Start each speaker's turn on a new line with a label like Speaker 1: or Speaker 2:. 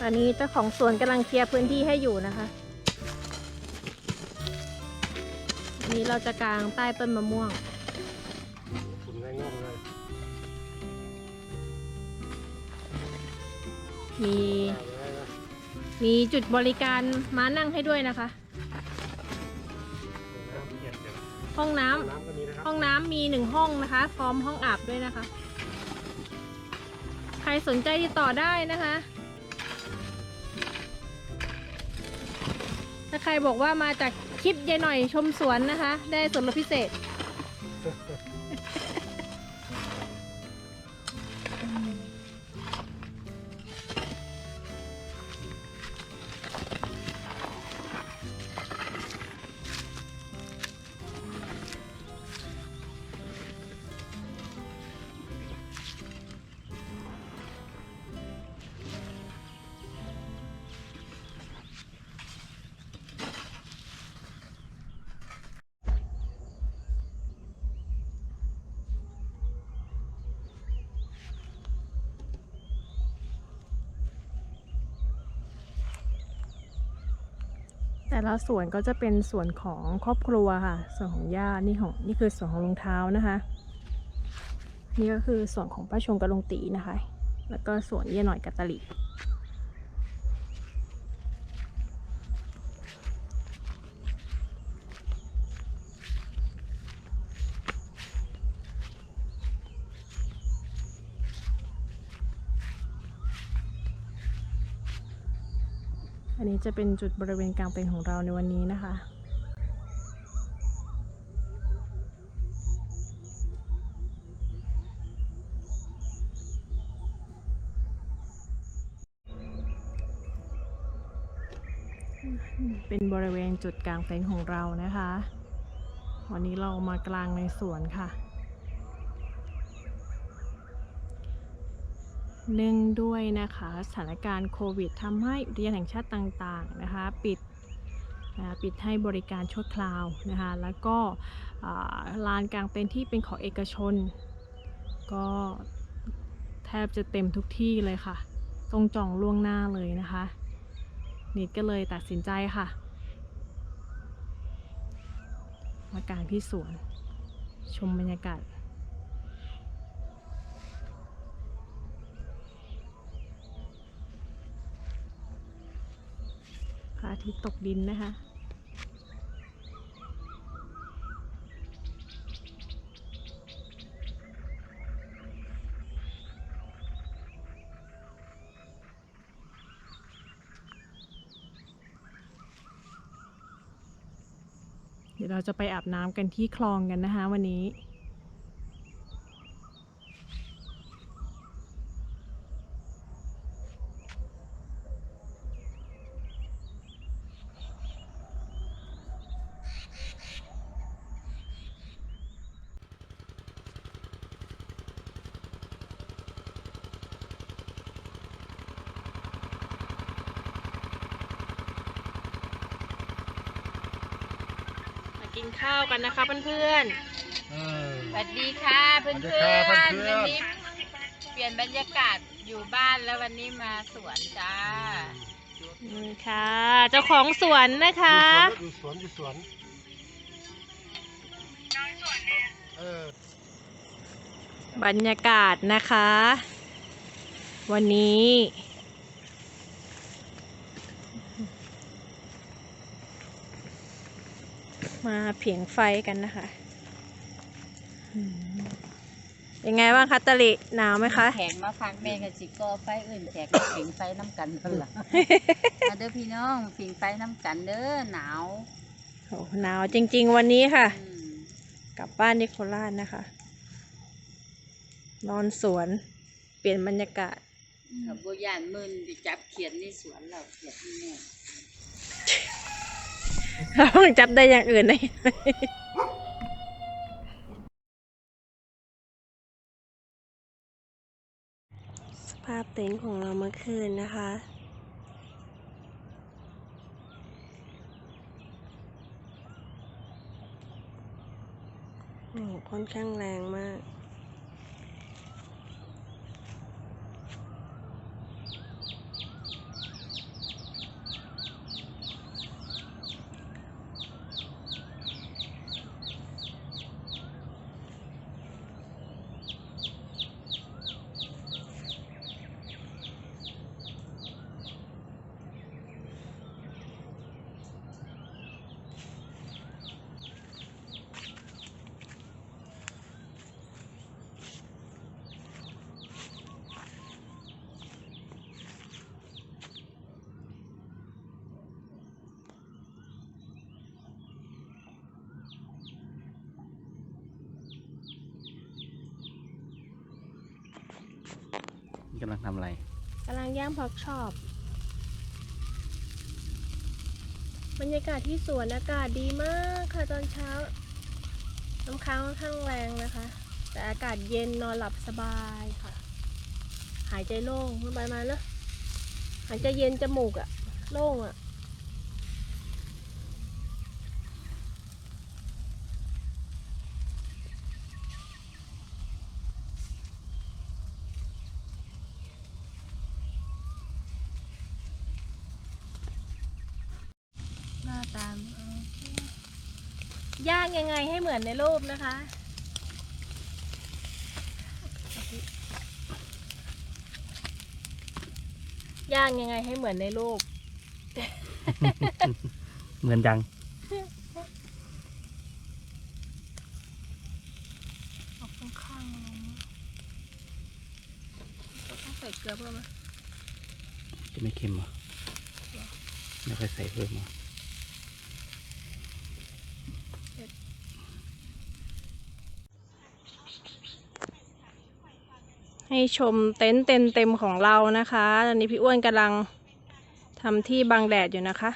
Speaker 1: ตอนนี้เจ้าของสวนกำลังเคลียร์พื้นที่ให้อยู่นะคะอันนี้เราจะกางใต้ต้นมะม่วง
Speaker 2: คุณได้งงเลย
Speaker 1: มีมีจุดบริการม้านั่งให้ด้วยนะคะ ห้องน้ำ
Speaker 2: น้ำก็มีนะครับ
Speaker 1: ห้องน้ำมีหนึ่งห้องนะคะ พร้อมห้องอาบด้วยนะคะ ใครสนใจติดต่อได้นะคะาใครบอกว่ามาจากคลิปยายหน่อยชมสวนนะคะ ได้ส่วนลดพิเศษ แต่ละส่วนก็จะเป็นส่วนของครอบครัวค่ะ ส่วนของย่านี่ของนี่คือส่วนของรองเท้านะคะ นี่ก็คือส่วนของป้าชงกับลุงตีนะคะ แล้วก็ส่วนเย่หน่อยกับตะลิ นี้จะเป็นจุดบริเวณกลางเต็นท์ของเราในวันนี้นะคะ เป็นบริเวณจุดกลางเต็นท์ของเรานะคะ วันนี้เรามากลางในสวนค่ะ เนื่องด้วยนะคะสถานการณ์โควิดทำให้อุทยานแห่งชาติต่างๆนะคะปิดนะปิดให้บริการชั่วคราวนะคะแล้วก็ลานกลางเต็นท์ที่เป็นของเอกชน ก็แทบจะเต็มทุกที่เลยค่ะ ต้องจองล่วงหน้าเลยนะคะนิดก็เลยตัดสินใจค่ะมากางที่สวน ชมบรรยากาศ พระอา ทิตย์ตกดินนะคะ เดี๋ยวเราจะไปอาบน้ำกันที่คลองกันนะคะวันนี้ กินข้าวกันนะคะเพื่อน
Speaker 2: เออ
Speaker 3: สวัสดีค่ะเพื่อน
Speaker 2: สวัส
Speaker 3: เพื่
Speaker 2: ดี
Speaker 3: อน
Speaker 2: ครับ
Speaker 3: วัน
Speaker 2: เพื่อนๆ
Speaker 3: นี้เปลี่ยนบรรยากาศอยู่บ้านแล้ววันนี้มาสวนจ้า
Speaker 1: ๆนี่ค่ะ เจ้าของสวนนะคะ
Speaker 2: อยู่สวนอยู่สวนเออบ
Speaker 1: รรยากาศนะคะ วันนี้ มาเผียงไฟกันนะคะอืมเป็นไงบ้างคะตะลิหนาวไหมคะ
Speaker 3: แขกมาพักแม่กับจิกอไฟอื่นแขกมาผิงไฟน้ำกันเพิ่นล่ะมาเด้อพี่น้องผิงไฟน้ำกันเด้อหนาว
Speaker 1: โอ้หนาวจริง ๆ วันนี้ค่ะ
Speaker 3: อืม
Speaker 1: กลับบ้านที่โคราชนะคะ นอนสวนเปลี่ยนบรรยากาศ
Speaker 3: กับโบยานมึนไปจับเขียนในสวนเราเขียนที่แม่
Speaker 1: เราเพิ่งจับได้อย่างอื่นได้สภาพเต็นท์ของเราเมื่อคืนนะคะโอ้ค่อนข้างแรงมาก
Speaker 4: กำลังทำอะไร
Speaker 1: กำลังย่างพอกชอบบรรยากาศที่สวนอากาศดีมากค่ะตอนเช้าน้ำค้างค่อนข้างแรงนะคะ แต่อากาศเย็นนอนหลับสบายค่ะ หายใจโล่งสบายมาเลยหายใจเย็นจมูกอะโล่งอะ ตามย่างยังไงให้เหมือนในรูปนะคะ ย่างยังไงให้เหมือนในรูป
Speaker 4: เหมือนจัง
Speaker 1: ออกข้างๆอะไรเงี้ยต้องใส่เกลือเพิ่มไหม
Speaker 4: จะไม่เค็มเหรอไม่ค่อยใส่เพิ่มเหรอ
Speaker 1: ให้ชมเต็นท์เต็มเต็มๆของเรานะคะ ตอนนี้พี่อ้วนกำลังทำที่บังแดดอยู่นะคะ